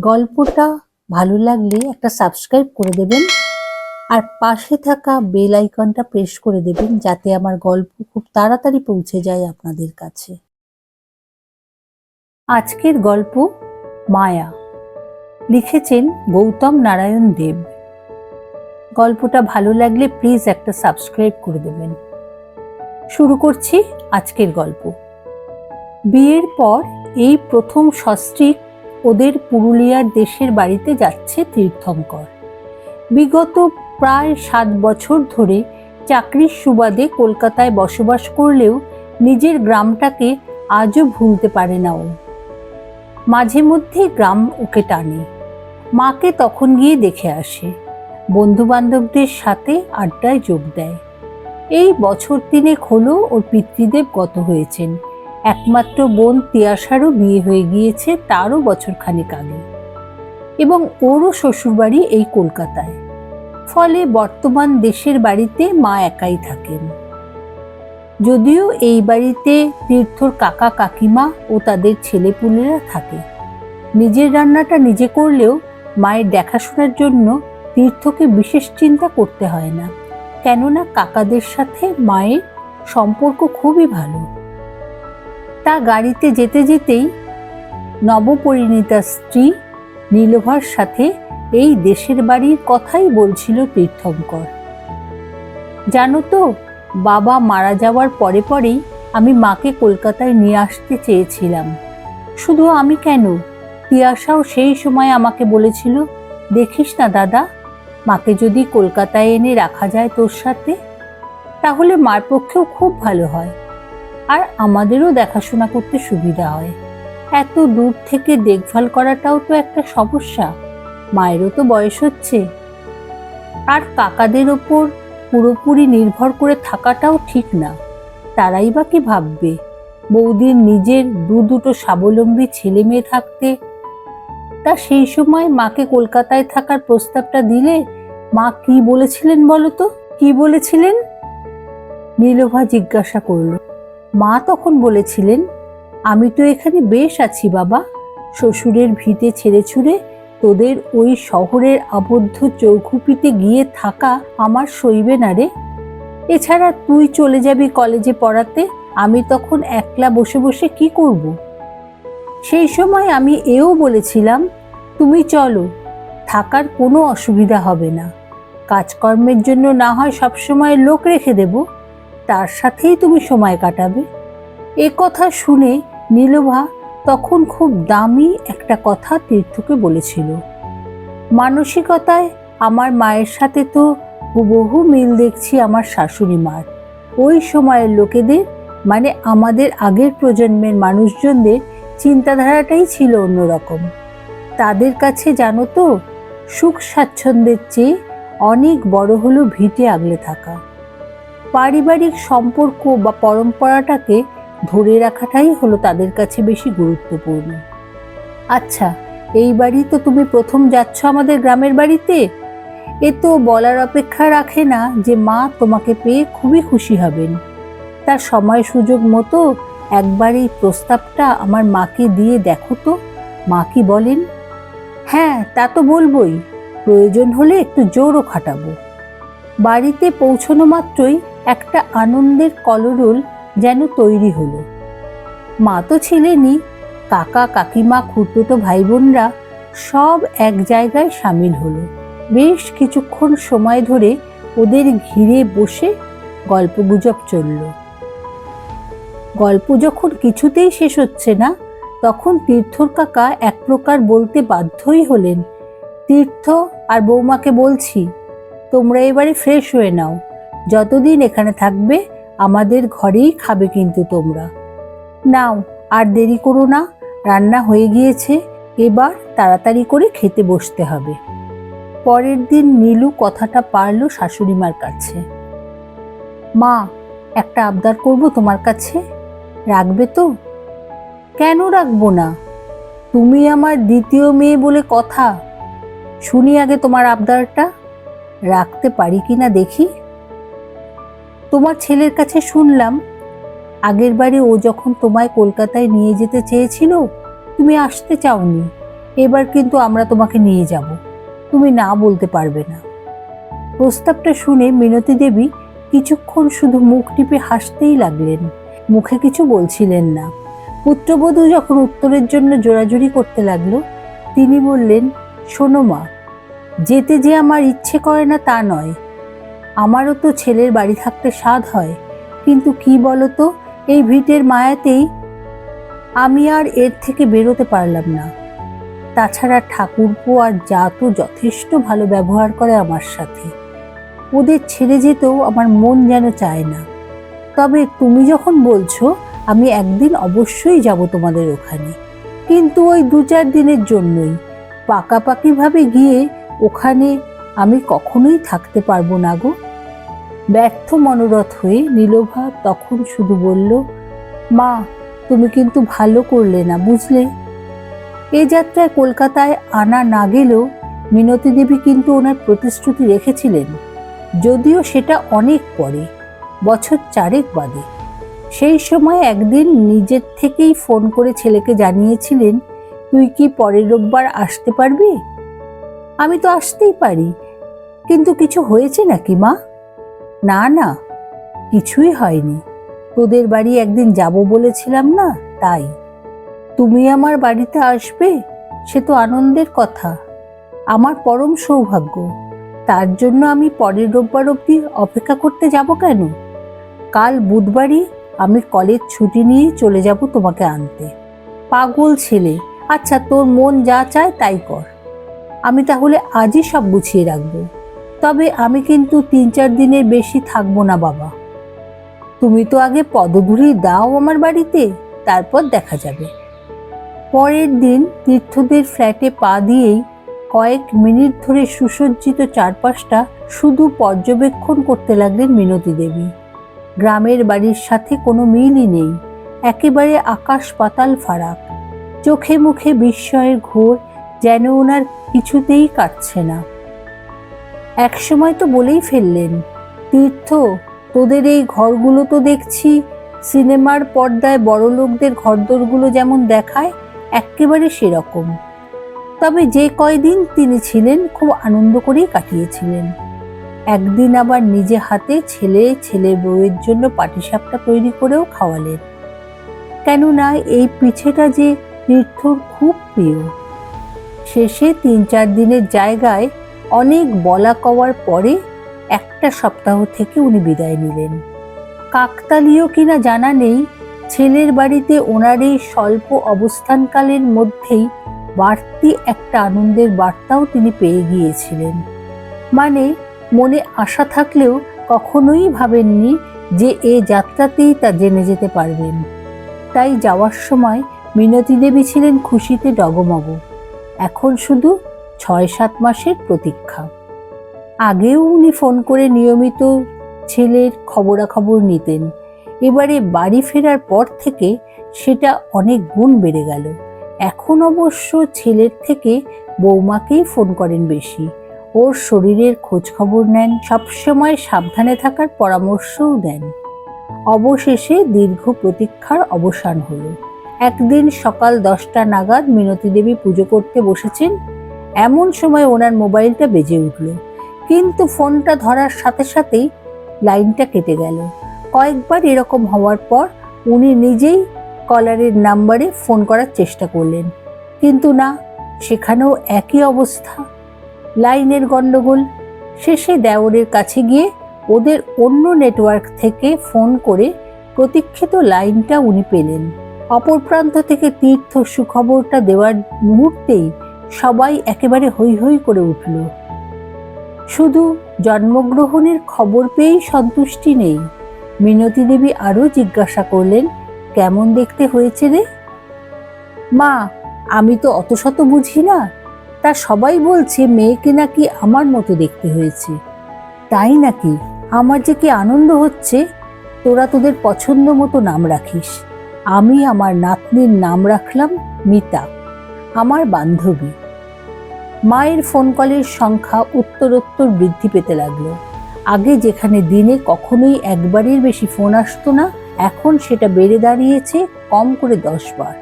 গল্পটা ভালো লাগলে একটা সাবস্ক্রাইব করে দেবেন আর পাশে থাকা বেল আইকনটা প্রেস করে দেবেন যাতে আমার গল্প খুব তাড়াতাড়ি পৌঁছে যায় আপনাদের কাছে। আজকের গল্প মায়া। লিখেছেন গৌতম নারায়ণ দেব। গল্পটা ভালো লাগলে প্লিজ একটা সাবস্ক্রাইব করে দেবেন। শুরু করছি আজকের গল্প। বিয়ের পর এই প্রথম সস্ত্রীক ওদের পুরুলিয়ার দেশের বাড়িতে যাচ্ছে তীর্থঙ্কর। বিগত প্রায় সাত বছর ধরে চাকরির সুবাদে কলকাতায় বসবাস করলেও নিজের গ্রামটাকে আজও ভুলতে পারে না ও। মাঝে মধ্যে গ্রাম ওকে টানে। মাকে তখন গিয়ে দেখে আসে। বন্ধু বান্ধবদের সাথে আড্ডায় যোগ দেয়। এই বছর তিনেক হলো ওর পিতৃদেব গত হয়েছেন। একমাত্র বোন তিয়াসারও বিয়ে হয়ে গিয়েছে তারও বছর খানেক আগে। এবং ওরও শ্বশুরবাড়ি এই কলকাতায়। ফলে বর্তমান দেশের বাড়িতে মা একাই থাকেন। যদিও এই বাড়িতে তীর্থর কাকা কাকিমা ও তাদের ছেলেপুলেরা থাকে। নিজের রান্নাটা নিজে করলেও মায়ের দেখাশোনার জন্য তীর্থকে বিশেষ চিন্তা করতে হয় না। কেননা কাকাদের সাথে মায়ের সম্পর্ক খুবই ভালো। গাড়িতে যেতে যেতেই নবপরিণীতা স্ত্রী নীলভার সাথে এই দেশের বাড়ির কথাই বলছিল তীর্থঙ্কর। জানো তো, বাবা মারা যাওয়ার পরে পরেই আমি মাকে কলকাতায় নিয়ে আসতে চেয়েছিলাম। শুধু আমি কেন? তিয়াসাও সেই সময় আমাকে বলেছিল, দেখিস না দাদা, মাকে যদি কলকাতায় এনে রাখা যায় তোর সাথে, তাহলে মার পক্ষেও খুব ভালো হয়। আর আমাদেরও দেখাশোনা করতে সুবিধা হয়। এত দূর থেকে দেখভাল করাটাও তো একটা সমস্যা। মায়েরও তো বয়স হচ্ছে। আর কাকাদের ওপর পুরোপুরি নির্ভর করে থাকাটাও ঠিক না। তারাই বা কি ভাববে? বৌদির নিজের দু দুটো স্বাবলম্বী ছেলে মেয়ে থাকতে? তা সেই সময় মাকে কলকাতায় থাকার প্রস্তাবটা দিলে মা কি বলেছিলেন বলো তো? কি বলেছিলেন? নীলভা জিজ্ঞাসা করল। মা তখন বলেছিলেন, আমি তো এখানে বেশ আছি বাবা। শ্বশুরের ভিতে ছেড়ে ছুড়ে তোদের ওই শহরের আবদ্ধ চৌখুপিতে গিয়ে থাকা আমার সইবে না রে। এছাড়া তুই চলে যাবি কলেজে পড়াতে, আমি তখন একলা বসে বসে কি করব? সেই সময় আমি এও বলেছিলাম, তুমি চলো, থাকার কোনো অসুবিধা হবে না। কাজকর্মের জন্য না হয় সবসময় লোক রেখে দেব। তার সাথেই তুমি সময় কাটাবে। এ কথা শুনে নীলভা তখন খুব দামি একটা কথা তীর্থকে বলেছিল। মানসিকতায় আমার মায়ের সাথে তো বহু মিল দেখছি আমার শাশুড়ি মার। ওই সময়ের লোকেদের মানে আমাদের আগের প্রজন্মের মানুষজনদের চিন্তাধারাটাই ছিল অন্যরকম। তাদের কাছে জানো তো, সুখ স্বাচ্ছন্দ্যের চেয়ে অনেক বড় হলো ভিটে আগলে থাকা। পারিবারিক সম্পর্ক বা পরম্পরাটাকে ধরে রাখাটাই হলো তাদের কাছে বেশি গুরুত্বপূর্ণ। আচ্ছা এই বাড়ি তো তুমি প্রথম যাচ্ছ আমাদের গ্রামের বাড়িতে? এ তো বলার অপেক্ষা রাখে না যে মা তোমাকে পেয়ে খুবই খুশি হবেন। তার সময় সুযোগ মতো একবার এই প্রস্তাবটা আমার মাকে দিয়ে দেখো তো, মা কি বলেন? হ্যাঁ তা তো বলবই, প্রয়োজন হলে একটু জোরও খাটাবো। বাড়িতে পৌঁছানো মাত্রই একটা আনন্দের কলরোল যেন তৈরি হলো। মা তো ছিলেনই কাকা, কাকিমা খুঁড়তো ভাই বোনরা সব এক জায়গায় সামিল হলো। বেশ কিছুক্ষণ সময় ধরে ওদের ঘিরে বসে গল্পগুজব চলল। গল্প যখন কিছুতেই শেষ হচ্ছে না, তখন তীর্থর কাকা এক প্রকার বলতে বাধ্যই হলেন। তীর্থ আর বৌমাকে বলছি, তোমরা এবারে ফ্রেশ হয়ে নাও। যতদিন এখানে থাকবে, আমাদের ঘরেই খাবে কিন্তু তোমরা। নাও, আর দেরি করো না, রান্না হয়ে গিয়েছে, এবার তাড়াতাড়ি করে খেতে বসতে হবে। পরের দিন নীলু কথাটা পারল শাশুড়িমার কাছে। মা, একটা আবদার করব তোমার কাছে। রাখবে তো? কেন রাখব না? তুমি আমার দ্বিতীয় মেয়ে বলে কথা। শুনি আগে তোমার আবদারটা। রাখতে পারি কি না দেখি। তোমার ছেলের কাছে শুনলাম, আগের বারে ও যখন তোমায় কলকাতায় নিয়ে যেতে চেয়েছিল, তুমি আসতে চাওনি। এবার কিন্তু আমরা তোমাকে নিয়ে যাব। তুমি না বলতে পারবে না। প্রস্তাবটা শুনে মিনতি দেবী কিছুক্ষণ শুধু মুখ টিপে হাসতেই লাগলেন। মুখে কিছু বলছিলেন না। পুত্রবধূ যখন উত্তরের জন্য জোরাজুরি করতে লাগল, তিনি বললেন, শোনো মা, যেতে যে আমার ইচ্ছে করে না তা নয়। আমারও তো ছেলের বাড়ি থাকতে স্বাদ হয়। কিন্তু কি বলতো, এই ভিটের মায়াতেই আমি আর এর থেকে বেরোতে পারলাম না। তাছাড়া ঠাকুরপো আর তো যথেষ্ট ভালো ব্যবহার করে আমার সাথে। ওদের ছেড়ে যেতেও আমার মন যেন চায় না। তবে তুমি যখন বলছো, আমি একদিন অবশ্যই যাব তোমাদের ওখানে। কিন্তু ওই দু চার দিনের জন্যই। পাকাপাকিভাবে গিয়ে ওখানে আমি কখনোই থাকতে পারব না গো। ব্যর্থ মনোরথ হয়ে নীলোভা তখন শুধু বলল, মা, তুমি কিন্তু ভালো করলে না, বুঝলে? এ যাত্রায় কলকাতায় আনা না গেলেও মিনতি দেবী কিন্তু ওনার প্রতিশ্রুতি রেখেছিলেন। যদিও সেটা অনেক পরে, বছর চারেক বাদে। সেই সময় একদিন নিজের থেকেই ফোন করে ছেলেকে জানিয়েছিলেন, তুই কি পরের রোববার আসতে পারবি? আমি তো আসতেই পারি, কিন্তু কিছু হয়েছে নাকি, মা? না না, কিছুই হয়নি। তোদের বাড়ি একদিন যাব বলেছিলাম না? তাই। তুমি আমার বাড়িতে আসবে? সে তো আনন্দের কথা। আমার পরম সৌভাগ্য। তার জন্য আমি পরের রোববার অবধি অপেক্ষা করতে যাব কেন? কাল বুধবারই আমি কলেজ ছুটি নিয়ে চলে যাব তোমাকে আনতে। পাগল ছেলে। আচ্ছা তোর মন যা চায় তাই কর। আমি তাহলে আজই সব গুছিয়ে রাখব। তবে আমি কিন্তু তিন চার দিনের বেশি থাকব না, বাবা। তুমি তো আগে পদধূলি দাও আমার বাড়িতে, তারপর দেখা যাবে। পরের দিন তীর্থদের ফ্ল্যাটে পা দিয়েই কয়েক মিনিট ধরে সুসজ্জিত চারপাশটা শুধু পর্যবেক্ষণ করতে লাগলেন মিনতি দেবী। গ্রামের বাড়ির সাথে কোনো মিলই নেই, একেবারে আকাশ পাতাল ফারাক। চোখে মুখে বিস্ময়ের ঘোর যেন ওনার কিছুতেই কাটছে না। একসময় তো বলেই ফেললেন, তীর্থ, তোদের এই ঘরগুলো তো দেখছি, সিনেমার পর্দায় বড় লোকদের ঘরদোরগুলো যেমন দেখায় একেবারে সেরকম। তবে যে কয়দিন তিনি ছিলেন খুব আনন্দ করেই কাটিয়েছিলেন। একদিন আবার নিজে হাতে ছেলে ছেলে বউয়ের জন্য পাটিসাপটা তৈরি করেও খাওয়ালেন। কেননা এই পিঠেটা যে তীর্থর খুব প্রিয়। শেষে তিন চার দিনের জায়গায় অনেক বলা কওয়ার পরে একটা সপ্তাহ থেকে উনি বিদায় নিলেন। কাকতালীয় কিনা জানা নেই, ছেলের বাড়িতে ওনার এই স্বল্প অবস্থানকালের মধ্যেই বাড়তি একটা আনন্দের বার্তাও তিনি পেয়ে গিয়েছিলেন। মানে মনে আশা থাকলেও কখনোই ভাবেননি যে এ যাত্রাতেই তা জেনে যেতে পারবেন। তাই যাওয়ার সময় মিনতি দেবী ছিলেন খুশিতে ডগমগ। এখন শুধু ছয় সাত মাসের প্রতীক্ষা। আগেও উনি ফোন করে নিয়মিত ছেলের খবরাখবর নিতেন। এবারে বাড়ি ফেরার পর থেকে সেটা অনেক গুণ বেড়ে গেল। এখন অবশ্য ছেলের থেকে বৌমাকেই ফোন করেন বেশি। ওর শরীরের খোঁজ খবর নেন, সবসময় সাবধানে থাকার পরামর্শও দেন। অবশেষে দীর্ঘ প্রতীক্ষার অবসান হলো। একদিন সকাল দশটা নাগাদ মিনতি দেবী পুজো করতে বসেছেন এমন সময় ওনার মোবাইলটা বেজে উঠল। কিন্তু ফোনটা ধরার সাথে সাথেই লাইনটা কেটে গেল। কয়েকবার এরকম হওয়ার পর উনি নিজেই কলারের নাম্বারে ফোন করার চেষ্টা করলেন। কিন্তু না, সেখানেও একই অবস্থা। লাইনের গণ্ডগোল শেষে দেওরের কাছে গিয়ে ওদের অন্য নেটওয়ার্ক থেকে ফোন করে প্রতীক্ষিত লাইনটা উনি পেলেন। অপর প্রান্ত থেকে তীর্থ সুখবরটা দেওয়ার মুহূর্তেই সবাই একেবারে হৈ হৈ করে উঠল। শুধু জন্মগ্রহণের খবর পেয়েই সন্তুষ্টি নেই। মিনতি দেবী আরও জিজ্ঞাসা করলেন, কেমন দেখতে হয়েছে রে? মা, আমি তো অত শত বুঝি না। তা সবাই বলছে মেয়েকে নাকি আমার মতো দেখতে হয়েছে। তাই নাকি? আমার যে কি আনন্দ হচ্ছে? তোরা তোদের পছন্দ মতো নাম রাখিস। আমি আমার নাতনির নাম রাখলাম মিতা। আমার বান্ধবী। মায়ের ফোন কলের সংখ্যা উত্তরোত্তর বৃদ্ধি পেতে লাগল। আগে যেখানে দিনে কখনোই একবারের বেশি ফোন আসতো না, এখন সেটা বেড়ে দাঁড়িয়েছে কম করে দশ বার।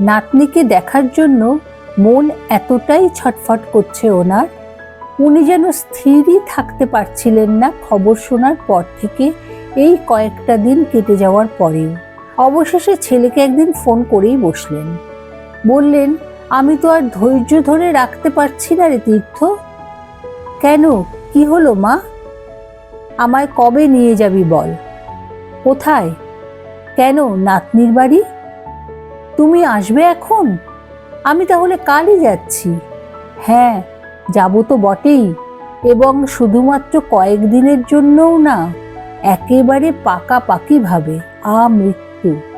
নাতনিকে দেখার জন্য মন এতটাই ছটফট করছে ওনার, উনি যেন স্থিরই থাকতে পারছিলেন না খবর শোনার পর থেকে এই কয়েকটা দিন কেটে যাওয়ার পরেও। অবশেষে ছেলেকে একদিন ফোন করেই বসলেন। বললেন আমি তো আর ধৈর্য ধরে রাখতে পারছি না রে তীর্থ। কেন? কি হলো মা? আমায় কবে নিয়ে যাবি বল? কোথায়? কেন? নাতনির বাড়ি? তুমি আসবে এখন? আমি তাহলে কালই যাচ্ছি। হ্যাঁ যাব তো বটেই, এবং শুধুমাত্র কয়েকদিনের জন্যও না, একেবারে পাকাপাকি ভাবে আ মৃত্যু।